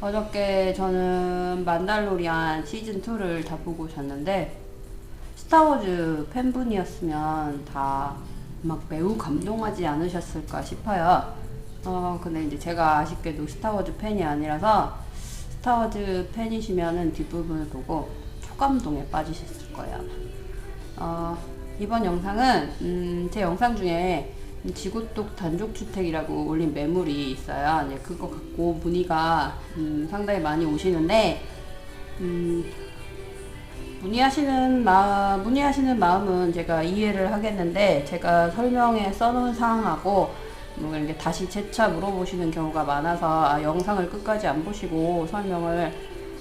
어저께 저는 만달로리안 시즌2를 다 보고 잤는데, 스타워즈 팬분이었으면 다 막 매우 감동하지 않으셨을까 싶어요. 어, 근데 이제 제가 아쉽게도 스타워즈 팬이 아니라서, 스타워즈 팬이시면은 뒷부분을 보고 초감동에 빠지셨을 거예요. 어, 이번 영상은 음, 제 영상 중에 지구독 단독주택이라고 올린 매물이 있어요. 네, 그거 갖고 문의가 음, 상당히 많이 오시는데 음, 문의하시는 마 문의하시는 마음은 제가 이해를 하겠는데 제가 설명에 써놓은 사항하고 뭐 이렇게 다시 재차 물어보시는 경우가 많아서 아, 영상을 끝까지 안 보시고 설명을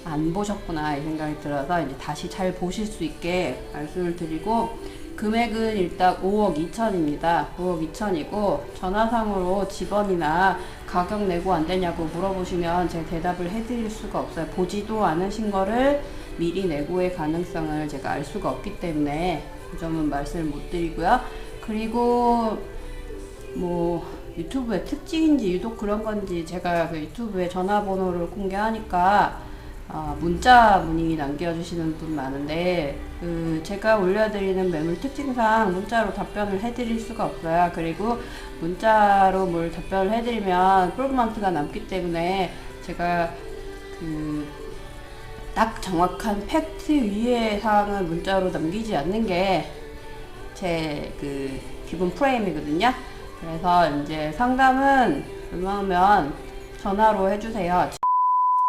안 보셨구나 이 생각이 들어서 이제 다시 잘 보실 수 있게 말씀을 드리고 금액은 일단 5억 2천입니다. 5억 2천이고 전화상으로 집원이나 가격 내고 안 되냐고 물어보시면 제가 대답을 해드릴 수가 없어요. 보지도 않으신 거를 미리 내고의 가능성을 제가 알 수가 없기 때문에 그 점은 말씀을 못 드리고요. 그리고 뭐 유튜브의 특징인지 유독 그런 건지 제가 그 유튜브에 전화번호를 공개하니까 아, 문자 문의 남겨주시는 분 많은데 그 제가 올려드리는 매물 특징상 문자로 답변을 해드릴 수가 없어요. 그리고 문자로 뭘 답변을 해드리면 프로먼트가 남기 때문에 제가 그 딱 정확한 팩트 위의 사항을 문자로 남기지 않는 게 제 그 기본 프레임이거든요. 그래서 이제 상담은 웬만하면 전화로 해주세요.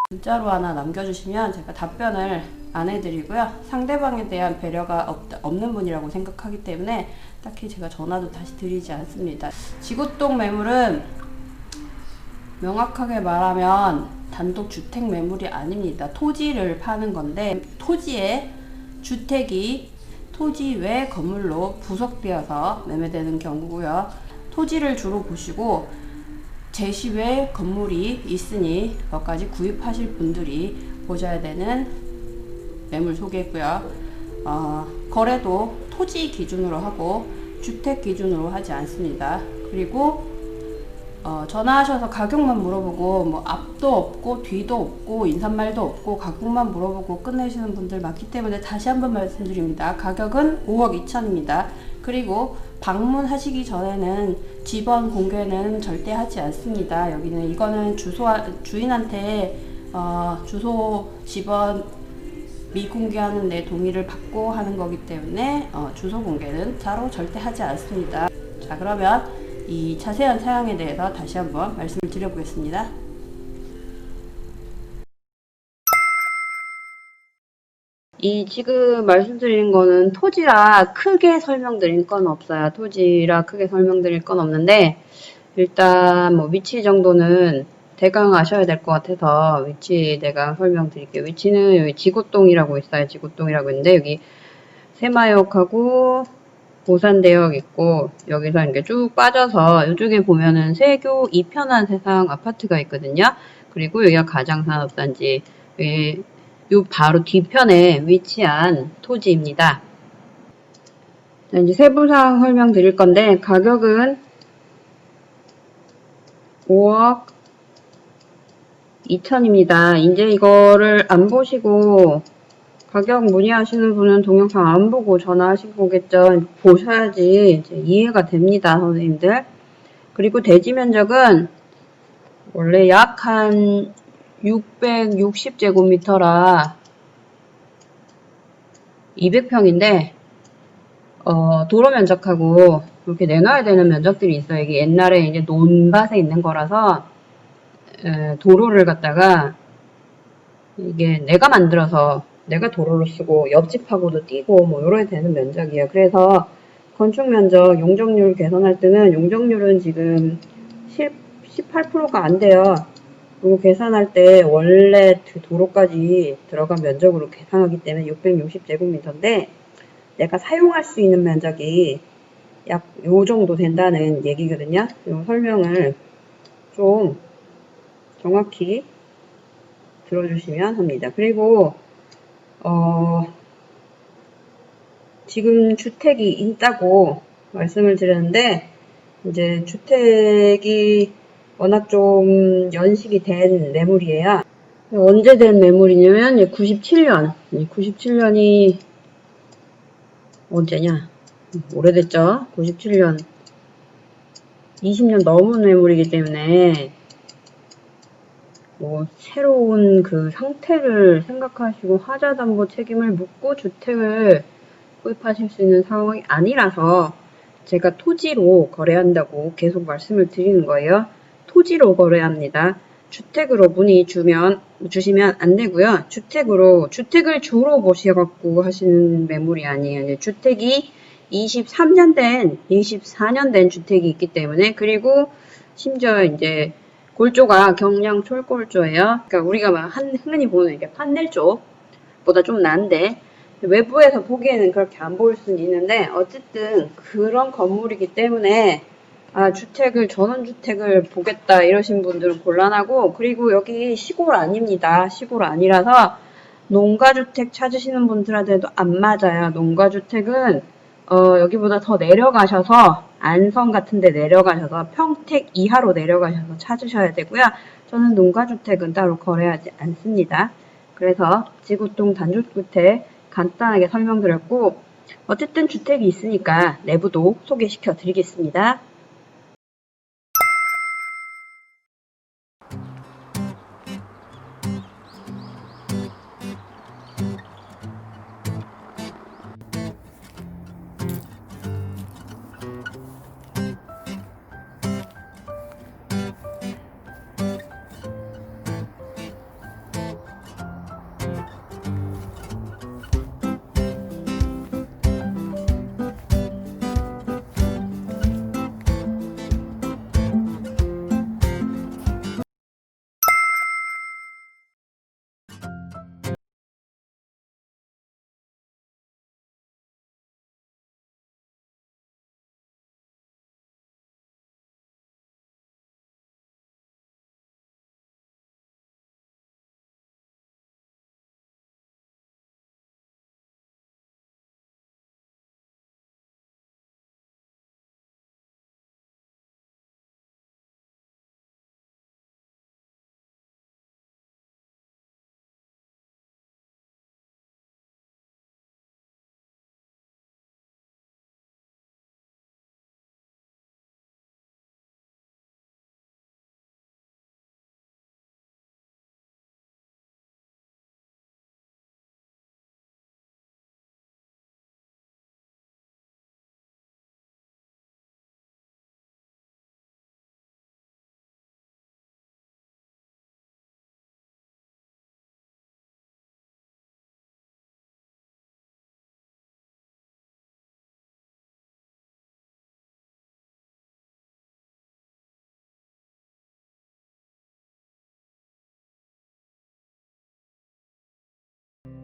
문자로 하나 남겨주시면 제가 답변을 안 해드리고요. 상대방에 대한 배려가 없, 없는 분이라고 생각하기 때문에 딱히 제가 전화도 다시 드리지 않습니다. 지구동 매물은 명확하게 말하면 단독 주택 매물이 아닙니다. 토지를 파는 건데 토지에 주택이 토지 외 건물로 부속되어서 매매되는 경우고요. 토지를 주로 보시고 제시 외 건물이 있으니 몇가지 구입하실 분들이 보셔야 되는 매물 소개고요. 어, 거래도 토지 기준으로 하고 주택 기준으로 하지 않습니다. 그리고 어, 전화하셔서 가격만 물어보고 뭐 앞도 없고 뒤도 없고 인사말도 없고 가격만 물어보고 끝내시는 분들 많기 때문에 다시 한번 말씀드립니다. 가격은 5억 2천입니다. 그리고 방문하시기 전에는 집원 공개는 절대 하지 않습니다. 여기는 이거는 주소 주인한테 어, 주소 집원 미공개하는 내 동의를 받고 하는 거기 때문에 어, 주소 공개는 자로 절대 하지 않습니다. 자 그러면 이 자세한 사양에 대해서 다시 한번 말씀을 드려보겠습니다. 이 지금 말씀드린 거는 토지라 크게 설명드릴 건 없어요. 토지라 크게 설명드릴 건 없는데 일단 뭐 위치 정도는 대강 아셔야 될 것 같아서 위치 대강 설명드릴게요. 위치는 여기 지구동이라고 있어요. 지구동이라고 있는데 여기 새마역하고 보산대역 있고 여기서 이렇게 쭉 빠져서 이쪽에 보면은 세교 이편한 세상 아파트가 있거든요. 그리고 여기가 가장산업단지 여기 요 바로 뒤편에 위치한 토지입니다. 자, 이제 세부사항 설명 드릴 건데 가격은 5억 2천입니다. 이제 이거를 안 보시고 가격 문의하시는 분은 동영상 안 보고 전화하신 거겠죠. 보셔야지 이해가 됩니다, 선생님들. 그리고 대지 면적은 원래 약 한 660제곱미터라 200평인데 어, 도로 면적하고 이렇게 내놔야 되는 면적들이 있어요. 이게 옛날에 이제 논밭에 있는 거라서 에, 도로를 갖다가 이게 내가 만들어서 내가 도로를 쓰고 옆집하고도 띄고 뭐 이래야 되는 면적이에요. 그래서 건축 면적 용적률 계산할 때는 용적률은 지금 10, 18%가 안 돼요. 그리고 계산할 때 원래 그 도로까지 들어간 면적으로 계산하기 때문에 660제곱미터인데 내가 사용할 수 있는 면적이 약 요 정도 된다는 얘기거든요. 이 설명을 좀 정확히 들어주시면 합니다. 그리고 어 지금 주택이 있다고 말씀을 드렸는데 이제 주택이 워낙 좀 연식이 된 매물이에요. 언제 된 매물이냐면 97년. 97년이 언제냐? 오래됐죠? 97년. 20년 넘은 매물이기 때문에 뭐 새로운 그 상태를 생각하시고 하자담보 책임을 묻고 주택을 구입하실 수 있는 상황이 아니라서 제가 토지로 거래한다고 계속 말씀을 드리는 거예요. 토지로 거래합니다. 주택으로 문의 주면 주시면 안 되고요. 주택으로 주택을 주로 보셔갖고 하시는 매물이 아니에요. 이제 주택이 23년 된 24년 된 주택이 있기 때문에 그리고 심지어 이제 골조가 경량 철골조예요. 그러니까 우리가 막 한, 흔히 보는 이게 판넬 쪽보다 좀 난데 외부에서 보기에는 그렇게 안 보일 수는 있는데 어쨌든 그런 건물이기 때문에 아 주택을 전원주택을 보겠다 이러신 분들은 곤란하고 그리고 여기 시골 아닙니다. 시골 아니라서 농가주택 찾으시는 분들한테도 안 맞아요. 농가주택은 어, 여기보다 더 내려가셔서 안성 같은 데 내려가셔서 평택 이하로 내려가셔서 찾으셔야 되고요. 저는 농가주택은 따로 거래하지 않습니다. 그래서 지구동 단독주택 간단하게 설명드렸고 어쨌든 주택이 있으니까 내부도 소개시켜 드리겠습니다.